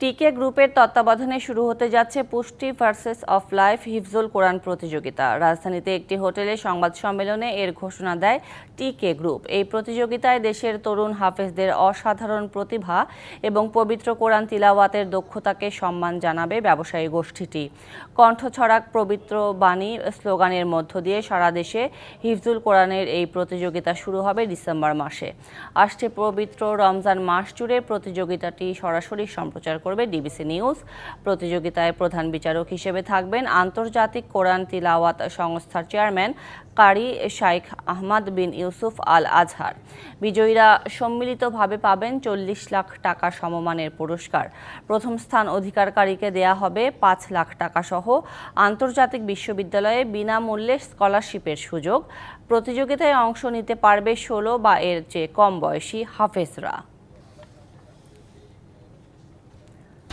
টিকে গ্রুপের তত্ত্বাবধানে শুরু হতে যাচ্ছে পুষ্টি ভার্সেস অফ লাইফ হিফজুল কোরআন প্রতিযোগিতা। রাজধানীতে একটি হোটেলে সংবাদ সম্মেলনে এর ঘোষণা দেয় টিকে গ্রুপ। এই প্রতিযোগিতায় দেশের তরুণ হাফেজদের অসাধারণ প্রতিভা এবং পবিত্র কোরআন তিলাওয়াতের দক্ষতাকে সম্মান জানাবে ব্যবসায়ী গোষ্ঠীটি। কণ্ঠছড়াক পবিত্র বাণী স্লোগানের মধ্য দিয়ে সারা দেশে হিফজুল কোরআনের এই প্রতিযোগিতা শুরু হবে ডিসেম্বর মাসে। আসছে পবিত্র রমজান মাস জুড়ে প্রতিযোগিতাটি সরাসরি সম্প্রচার করবে ডিবিসি নিউজ। প্রতিযোগিতায় প্রধান বিচারক হিসেবে থাকবেন আন্তর্জাতিক কোরআন তিলাওয়াত সংস্থার চেয়ারম্যান কারি শাইখ আহমদ বিন ইউসুফ আল আজহার। বিজয়ীরা সম্মিলিতভাবে পাবেন চল্লিশ লাখ টাকা সমমানের পুরস্কার। প্রথম স্থান অধিকারকারীকে দেয়া হবে পাঁচ লাখ টাকা সহ। আন্তর্জাতিক বিশ্ববিদ্যালয়ে বিনামূল্যে স্কলারশিপের সুযোগ। প্রতিযোগিতায় অংশ নিতে পারবে ষোলো বা এর চেয়ে কম বয়সী হাফেজরা।